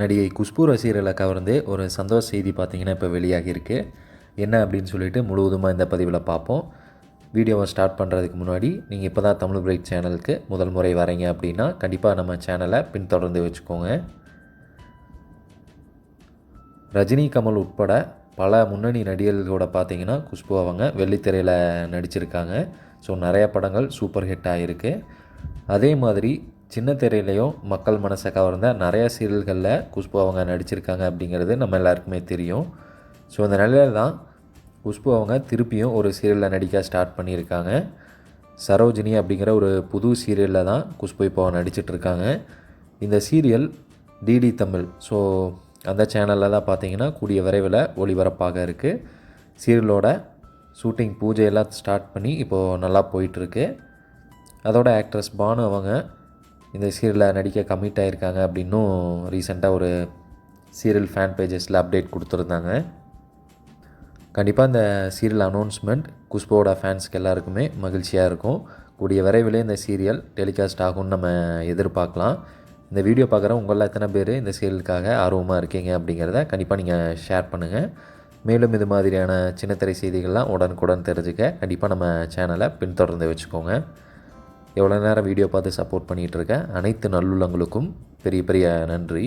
நடிகை குஷ்பு ரசிகர்களை கவர்ந்து ஒரு சந்தோஷ செய்தி பார்த்தீங்கன்னா இப்போ வெளியாகியிருக்கு. என்ன அப்படின்னு சொல்லிட்டு முழுவதுமாக இந்த பதிவில் பார்ப்போம். வீடியோவை ஸ்டார்ட் பண்ணுறதுக்கு முன்னாடி நீங்கள் இப்போ தான் தமிழ் பிரைட் சேனலுக்கு முதல் முறை வரீங்க அப்படின்னா கண்டிப்பாக நம்ம சேனலை பின்தொடர்ந்து வச்சுக்கோங்க. ரஜினி கமல் உட்பட பல முன்னணி நடிகர்களோட பார்த்தீங்கன்னா குஷ்பு அவங்க வெள்ளித்திரையில் நடிச்சிருக்காங்க. ஸோ நிறைய படங்கள் சூப்பர் ஹிட் ஆகிருக்கு அதே மாதிரி சின்ன திரையிலையும் மக்கள் மனசை கவர்ந்த நிறைய சீரியல்களில் குஷ்பு அவங்க நடிச்சிருக்காங்க அப்படிங்கிறது நம்ம எல்லாருக்குமே தெரியும். ஸோ அந்த நிலையில தான் குஷ்பு அவங்க திருப்பியும் ஒரு சீரியலில் நடிக்க ஸ்டார்ட் பண்ணியிருக்காங்க. சரோஜினி அப்படிங்கிற ஒரு புது சீரியலில் தான் குஷ்பு இப்போ நடிச்சிட்ருக்காங்க. இந்த சீரியல் டிடி தமிழ். ஸோ அந்த சேனலில் தான் பார்த்தீங்கன்னா கூடிய விரைவில் ஒளிபரப்பாக இருக்குது சீரியலோட ஷூட்டிங் பூஜையெல்லாம் ஸ்டார்ட் பண்ணி இப்போது நல்லா போயிட்டுருக்கு அதோட ஆக்ட்ரஸ் பானு அவங்க இந்த சீரியலில் நடிக்க கமிட் ஆகியிருக்காங்க அப்படின்னும் ரீசெண்டாக ஒரு சீரியல் ஃபேன் பேஜஸில் அப்டேட் கொடுத்துருந்தாங்க. கண்டிப்பாக இந்த சீரியல் அனௌன்ஸ்மெண்ட் குஷ்போட ஃபேன்ஸ்க்கு எல்லாருக்குமே மகிழ்ச்சியாக இருக்கும். கூடிய விரைவில் இந்த சீரியல் டெலிகாஸ்ட் ஆகும்னு நம்ம எதிர்பார்க்கலாம். இந்த வீடியோ பார்க்குற உங்களில் எத்தனை பேர் இந்த சீரியலுக்காக ஆர்வமாக இருக்கீங்க அப்படிங்கிறத கண்டிப்பாக நீங்கள் ஷேர் பண்ணுங்கள் மேலும் இது மாதிரியான சின்னத்திரை செய்திகள்லாம் உடனுக்குடன் தெரிஞ்சுக்க கண்டிப்பாக நம்ம சேனலை பின்தொடர்ந்து வச்சுக்கோங்க. எவ்வளோ நேரம் வீடியோ பார்த்து சப்போர்ட் பண்ணிகிட்டு அனைத்து நல்லுள்ளங்களுக்கும் பெரிய பெரிய நன்றி.